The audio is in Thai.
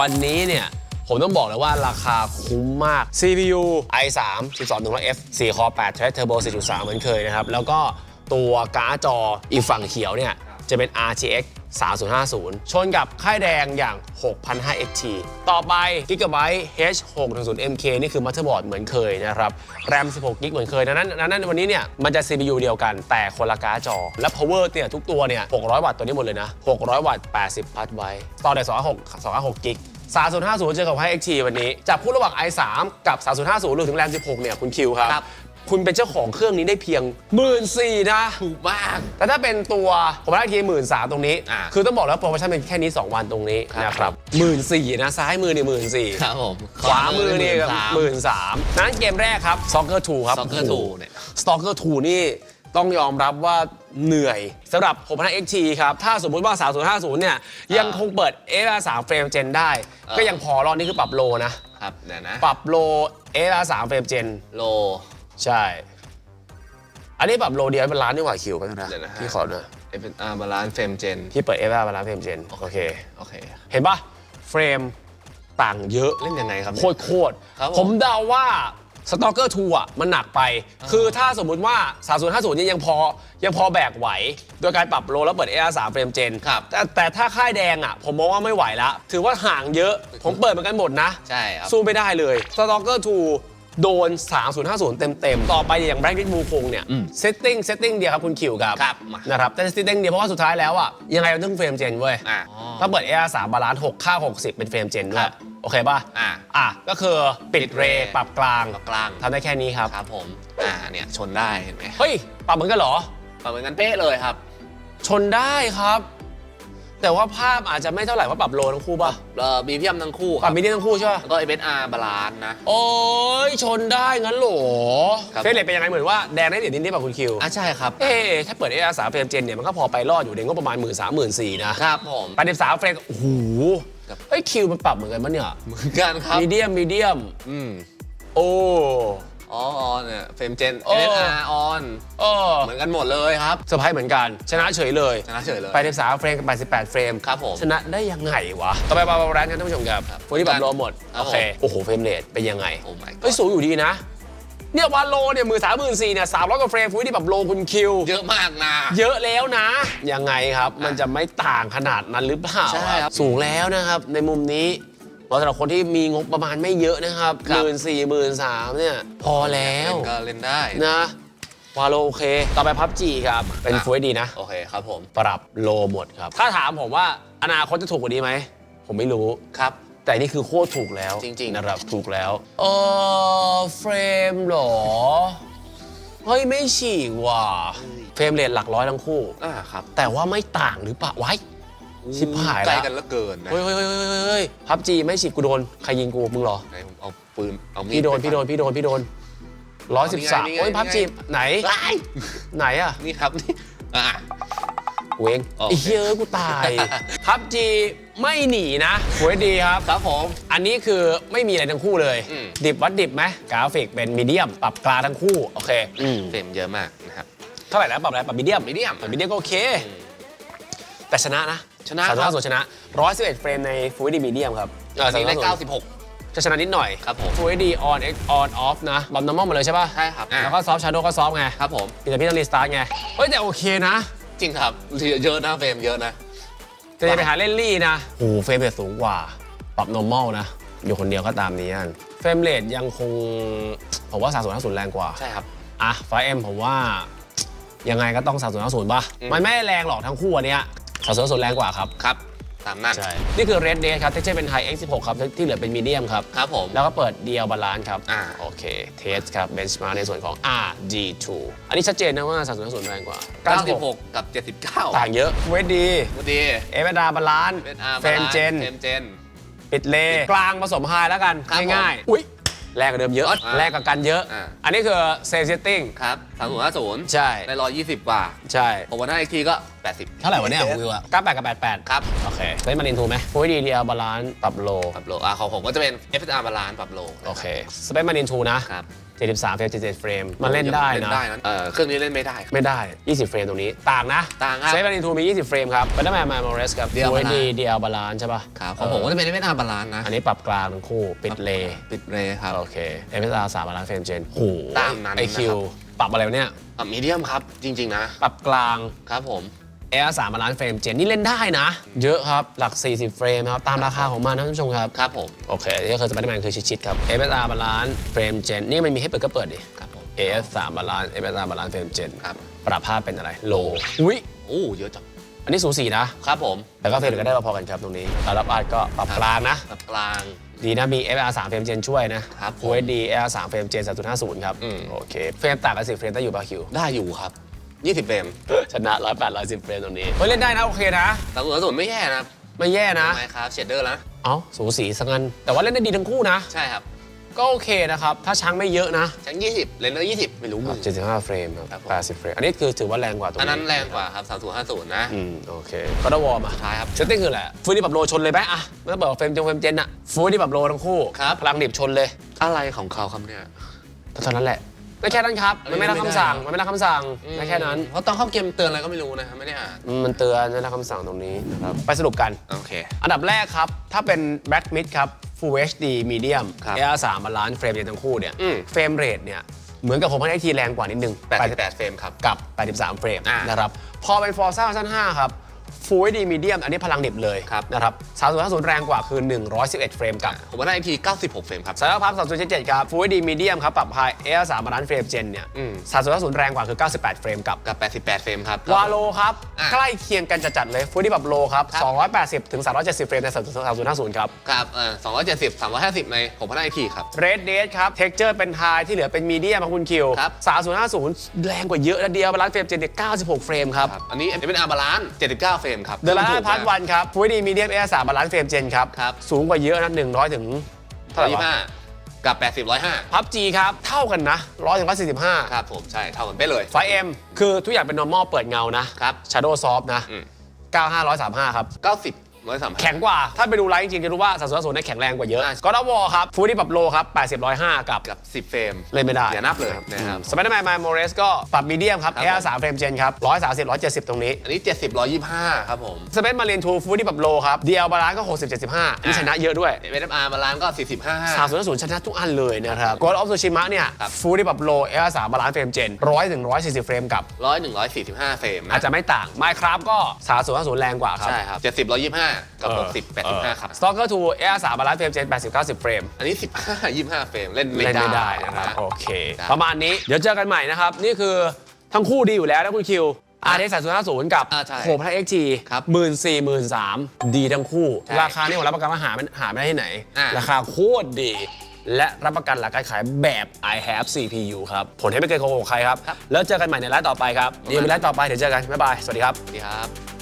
วันนี้เนี่ยผมต้องบอกเลยว่าราคาคุ้มมาก CPU i3 12 100F 4คอ8 Thread Turbo 4.3 เหมือนเคยนะครับ แล้วก็ตัวการ์ดจออีกฝั่งเขียวเนี่ย จะเป็น RTX 3050 ชนกับค่ายแดงอย่าง 6,500 XT ต่อไป Gigabyte H610MK นี่คือมัตเตอร์บอร์ดเหมือนเคยนะครับ แรม 16 กิกเหมือนเคยดังนั้นดังนั้นวันนี้เนี่ยมันจะ CPU เดียวกันแต่คนละการ์ดจอ และ power เนี่ยทุกตัวเนี่ย 600 วัตต์ตัวนี้หมดเลยนะ 600 วัตต์ 80 พัทไว้ต่อได้256 256กิก3050 เจอกับ 5XT วันนี้จับคู่ระหว่าง i3 กับ 3050รวมถึงแรม 16 เนี่ย คุณคิวครับ ครับคุณเป็นเจ้าของเครื่องนี้ได้เพียง1 4ื่นนะ ถูกมาก แต่ถ้าเป็นตัวผมได้ทีหมื่นสามตรงนี้ อ่าคือต้องบอกแล้วโปรโมชั่นเป็นแค่นี้ 2 วันตรงนี้ครับนะครับหมื่นสี่นะ ซ้ายมือเนี่ยหมื่นสี่ครับผมขวามือเนี่ยหมื่นสามนั้นเกมแรกครับ Stalker 2ครับ Stalker 2เนี่ย Stalker 2นี่ต้องยอมรับว่าเหนื่อยสำหรับผมพัน XT ครับ ถ้าสมมุติว่า 3050 เนี่ย ยังคงเปิด f 3 3เฟรมเจนได้อ่าก็ยังพอรอดนี่คือปรับโลนะ ครับเดี๋ยวนะ ปรับโล f 3 3เฟรมเจน โล ใช่ อันนี้ปรับโลเดียวเป็นล้านนี่หว่าคิวไปนะเดี๋ยวนะฮะ พี่ขอหน่อยเอฟอาร์บาลานซ์เฟรมเจนพี่เปิด f 3เป็นล้านเฟรมเจนโอเค โอเค เห็นปะเฟรมต่างเยอะ เล่นยังไงครับ โคตรโคตรครับผมผมเดาว่า Stalker 2อะมันหนักไป คือถ้าสมมุติว่า 3050เนี่ยยังพอยังพอแบกไหว โดยการปรับโลแล้วเปิด AR 3 เฟรมเจนครับแต่แต่ถ้าค่ายแดงอะ ผมมองว่าไม่ไหวละ ถือว่าห่างเยอะ ผมเปิดเหมือนกันหมดนะ ใช่ครับ สู้ไม่ได้เลย Stalker 2 โดน 3050 เต็มๆ ต่อไปอย่าง Black Ridge Blue คงเนี่ยอืมเซตติ้งเซตติ้งเดียวครับคุณคิวครับครับมา นะครับแต่เซตติ้งเดียวเพราะว่าสุดท้ายแล้วอะยังไงมันต้องเฟรมเจนเว้ย อ่าถ้าเปิด AR 3บาลานซ์6ค่า 60 เป็นเฟรมเจนด้วคยรับโอเคป่ะอ่าอะ ก็คือปิดปิดเรเรย์ปรับกลางปรับกลาง ทำได้แค่นี้ครับ ครับผม อ่าเนี่ยชนได้เห็นไหมเฮ้ย ปรับเหมือนกันเหรอ ปรับเหมือนกันเป๊ะเลยครับ ชนได้ครับ แต่ว่าภาพอาจจะไม่เท่าไหร่เพราะปรับโลทั้งคู่ป่ะเอ่อบีพีเอ็มทั้งคู่คปรัรับบมินิทั้งคู่ใช่ป่ะ แล้วก็เอฟอาร์บาลานซ์นะ โอ้ย ชนได้งั้นเหรอครับ เฟรมเรทเป็นยังไงเหมือนว่าแดงได้เหรียญนิดๆป่ะคุณคิว อะใช่ครับ เอ๊ะถ้าเปิด AR 3เฟรมเจนเนี่ย มันก็พอไปรอดอยู่ในงบประมาณ1 3 0 0 0 0 4นะครับผม แปดสิบสามเฟรมโอ้โหครับเฮ้ยคิวมันปรับเหมือนกันมั้ยเนี่ย เหมือนกันครับ มีเดียมมีเดียม อืม โอ้ อ๋อออนเนี่ยเฟรมเจนโอ้เอฟอาร์ออนเออเหมือนกันหมดเลยครับเซอร์ไพรส์เหมือนกัน ชนะเฉยเลยชนะเฉยเลย83เฟรมกับ 88 เฟรมครับผมชนะได้ยังไงวะต่อไปมาแรงกันท่านผู้ชมครับครับวันนี้แบบโลหมดครับโอเคโอ้โหเฟรมเรทเป็นยังไงโอ้ my เฮ้ย god สูงอยู่ดีนะเนี่ยวาโลเนี่ยมือสามหมื่นสี่เนี่ยสามร้อยกว่าเฟรมฟูที่แบบโลคุณคิว เยอะมากนะ เยอะแล้วนะ ยังไงครับ มันจะไม่ต่างขนาดนั้นหรือเปล่า ใช่ครับ สูงแล้วนะครับ ในมุมนี้เพ ราะสำหรับคนที่มีงบประมาณไม่เยอะนะครับหครับมื่นสี่หมื่นสามเนี่ย พอแล้วเล่นก็เล่นได้ นะวาโลโอเค ต่อไปพับจีครับ เป็นอะฟูดีนะ โอเคครับผม ปรับโลหมดครับ ถ้าถามผมว่าอนาคตจะถูกกว่านี้ไหม ผมไม่รู้ ครับ แต่นี่คือโคตรถูกแล้วจริงๆ นะครับถูกแล้ว เออเฟรมเหรอ เฮ้ย ไม่ฉีกว่ะ เฟรมเรทหลักร้อยทั้งคู่ อ่าครับ แต่ว่าไม่ต่างหรือเปล่าไว้ ชิบหายละใกล้กันเหลือเกินนะเฮ้ยเฮ้ยเฮ้ยเฮ้ยเฮ้ยพับจีไม่ฉีกกูโดน ใครยิงกูมึงเหรอ ไหนผมเอาปืนเอามีดพี่โดน ไปพี่โดน พี่โดน พี่โดนร้อยสิบสามนี่ไงโอ้ยนี่ไงพับจีไหนไอ้ยไหนอะนี่ครับนี่อ่ากูเองโอเค ไอ้เหี้ยเอะกูตาย พับจีไม่หนีนะสวยดีครับ ครับผม อันนี้คือไม่มีอะไรทั้งคู่เลย อืม ดิบวัดดิบไหมกราฟิกเป็นมีเดียม ปรับกลางทั้งคู่ โอเคเฟรมเยอะมากนะครับ เท่าไหร่แล้วปรับอะไรปรับมีเดียม medium ปรับมีเดียมก็โอเค แต่ชนะนะ ชนะสามครับส่วนชนะ 111 เฟรมใน Full HD Medium ครับอันนี้ได้สามสิบส่วน96 จะชนะนิดหน่อย ครับผม Full HD on on off นะบัมนอร์มอลมาเลยใช่ป่ะใช่ครับ อ่าแล้วก็ซอฟชาร์โดก็ซอฟไงครับผมมีแต่พี่ต้องรีสตาร์ทไง เฮ้ย แต่โอเคนะ จริงครับเยอะนะเฟรมเยอะนะแต่จะไปหาเล่นลี่นะโอ้โหเฟรมเรทสูงกว่า ปรับ normal นะ อยู่คนเดียวก็ตามนี้นั่นเฟรมเรทยังคง ผมว่า3 0 5 0แรงกว่า ใช่ครับ อะไฟเอ็มผมว่า ยังไงก็ต้อง3 0 5 0ป่ะอืมมันไม่แรงหรอกทั้งคู่อันเนี้ย 3 0 5 0แรงกว่าครับ ครับตามนั้น ใช่ นี่คือ Red Dead ครับที่จะเป็น High X16 ครับ ที่เหลือเป็น Medium ครับ ครับผม แล้วก็เปิด DL Balance ครับ อ่า โอเค Test ครับ Benchmark ในส่วนของ RG2 อันนี้ชัดเจนนะว่า3 0 5 0แรงกว่า96 กับ 79ต่างเยอะเวทดีพอดีเอเวดาบาลานเป็นอาร์เฟรมเจนเฟรมเจน ปิดเลกลางผสมไฮแล้วกันครับผมง่ายๆอุ้ยแรงกว่าเดิมเยอะอ่าแรงกว่ากันเยอะอ่าอันนี้คือเซฟเซตติ้งครับ3050ใช่ได้120กว่า ใช่ผมว่าถ้าอีกทีก็ 80 เท่าไหร่วะเนี่ยของวิวอะ98กับ88ครับ โอเคเล่นมารินทูไหมฟูดีเดียบาลานซ์ปรับโล ปรับโลอะของผมก็จะเป็น FSR บาลานซ์ปรับโลโอเค สเปซมารินทูนะ ครับ73เฟรม77เฟรม มันเล่นได้เล่นนะได้นะเออเครื่องนี้เล่นไม่ได้ไม่ได้ 20 เฟรมตรงนี้ ต่างนะต่างครับ เซฟมารินทูมี 20 เฟรมครับเป็นได้แมนมาโมเรสกับ Dual ฟู Balance ดีเดียบาลานซ์ใช่ป่ะครับของผมก็จะเป็น FSR บาลานซ์นะอันนี้ปรับกลางทั้งคู่ปิดเลย์ปิดเรย์ครับ โอเค FSR 3บาลานซ์เฟรมเจนโหตามนั้นไอคิวนะครับปรับอะไรวะเนี่ย อะมีเดียมครับจริง ๆ นะ ปรับกลาง ครับผม AR 3บาลานซ์เฟรมเจนนี่เล่นได้นะ เยอะครับ หลัก 40 เฟรมครับ ตามราคาของมันนะท่านผู้ชมครับ ครับผม โอเคนี่ก็คือสไปเดอร์แมนคือชิดๆครับ FSR บาลานซ์เฟรมเจนนี่มันมีให้เปิดก็เปิดดิครับผม AS 3บาลานซ์ FSR บาลานซ์เฟรมเจนครับปรับภาพเป็นอะไรโลอุ้ยโอ้เยอะจังอันนี้สูสีนะครับผมแต่ก็เฟรมก็ได้พอๆกันครับตรงนี้การรับอัดก็ปรับกลางนะแบบกลางดีนะมี FR 3เฟรมเจนช่วยนะครับผม Full HD FR 3เฟรมเจน3.50 ครับอืมโอเค เฟรมต่างกัน10เฟรมได้อยู่บาคิว ได้อยู่ครับ 20เฟรมชนะ108 110เฟรมตรงนี้ เฮ้ยเล่นได้นะโอเคนะแต่ส่วนส่วนไม่แย่นะไม่แย่นะ ไมครับเชดเดอร์แล้วเอ้าสูสีสังัน แต่ว่าเล่นได้ดีทั้งคู่นะ ใช่ครับก็โอเคนะครับ ถ้าช้างไม่เยอะนะชั้น20เลนเนอร์20 ไม่รู้มือ75เฟรมคครัรับบผม80 เฟรม อันนี้คือถือว่าแรงกว่าตรงอันนี้นั้นแรงกว่าครับ3050นะ อืมโอเคก็ได้วอร์มอะท้ายครับเซตติ้งคืออะไรฟูดี้ปรับโลชนเลยไหมอะไม่ต้องบอกว่าเฟรมจงเฟรมเจนอะฟูดี้ปรับโลทั้งคู่ครับ พลังดิบชนเลยอะไรของเขาครับเนี่ย เท่านั้นแหละ ไม่แค่นั้นครับ มันไม่รับคำสั่ง มันไม่รับคำสั่งไม่แค่นั้น เพราะตอนเข้าเกมเตือนอะไรก็ไม่รู้นะครับไม่ได้อ่านอืมมันเตือนไม่รับคำสั่งตรงนี้นะครับ ไปสรุปกัน โอเค อันดับแรกครับ ถ้าเป็น Black Mid ครับ Full HD Medium ครับ AR 3บาลานซ์เฟรมเรททั้งคู่เนี่ย อืม เฟรมเรทเนี่ย เหมือนกับผมพันไอทีแรงกว่านิดนึง88เฟรมครับ กับ 83 เฟรมอ่าน นะครับ พอเป็น Forza Horizon 5 ครับ Full HD Medium อันนี้พลังดิบเลยครับนะครับ3050 แรงกว่าคือ 111 เฟรมกับผมว่าได้อีกที96 เฟรมครับสายภาพ2.77ครับ Full HD Medium ครับปรับ High AR 3บาลานซ์เฟรมเจนเนี่ยอืม3050 แรงกว่าคือ 98 เฟรมกับกับ 88 เฟรมครับวาโลครับอะใกล้เคียงกันจัดๆเลยฟูดี้ปรับโลครับครับ280ถึง370 เฟรมใน3050ครับกับเอ่อ270 350ในผมว่าได้อีกทีครับ Red Dead ครับเท็กเจอร์เป็นไฮที่เหลือเป็นมีเดียมครับคุณคิวครับ3050 แรงกว่าเยอะนะเดียวบาลานซ์เฟรมเจนเนี่ย96 เฟรมครับครับอันนี้เป็นอาร์บาลานซ์79เฟรมครับเดลถูล่ากพาร์ทมกวันครับฟูดี้มีเดียมเอสามบาลานซ์เฟรมเจนครับ ครับ สูงกว่าเยอะนะ100ถึงเท่าไหร่วะ125กับ80 105พับจีครับ เท่ากันนะ100ถึง145ครับผมใช่เท่ากันไปะเลยไฟเอ็มคือทุกอย่างเป็น normal เปิดเงานะครับ Shadow Soft นะอืม 95 135 ครับ 90 135แข็งกว่า ถ้าไปดูไลฟ์จริงๆจะรู้ว่าสัดส่วนส่วนได้แข็งแรงกว่าเยอะอะก็ดับวอลครับฟูดี้ปรับโลครับ80 105 กับ กับ10เฟรมเล่นไม่ได้อย่านับเลยนะครับ สไปเดอร์แมนมาโมเรสก็ปรับมีเดียมครับครับ AR 3เฟรมเจนครับ130 170 ตรงนี้อันนี้70 125ครับผมสเปซมาเรียนทูฟูดี้ปรับโลครับ DL บาลานซ์ก็60 75นี่ชนะเยอะด้วยเวทอาร์บาลานซ์ก็45 300ชนะทุกอันเลยนะครับก o อ of Tsushima เนี่ยครับ ฟูดี้ปรับโล AR 3บาลานซ์เฟรมเจน100ถึง140เฟรมกับ100 145เฟรมนะอาจจะไม่ต่าง Minecraft ก็300แรงกว่าครับ ใช่ครับ70 125 กับ 60 85 ครับ Stalker 2 AR 3บาลานซ์เฟรมเจน80 90เฟรม อันนี้ 15 25 เฟรม เล่นไม่เล่นได้ไม่ได้นะครับโอเคครับประมาณนี้เดี๋ยวเจอกันใหม่นะครับ นี่คือทั้งคู่ดีอยู่แล้วนะคุณคิว R X 3 0 5 0กับอ่าใช่โหพัน XT ครับหมื่นสี่หมื่นสามดีทั้งคู่ ใช่ราคานี่ผมรับประกันว่าหาไม่หาไม่ได้ที่ไหน อ่า ราคาโคตรดี และรับประกันหลักการขายแบบ I have CPU ครับ ผลให้ไม่เคยโกหกใครครับ แล้วเจอกันใหม่ในไลฟ์ต่อไปครับเดี๋ยวมีไลฟ์ต่อไปเดี๋ยวเจอกันบ๊ายบายสวัสดีครับ สวัสดีครับ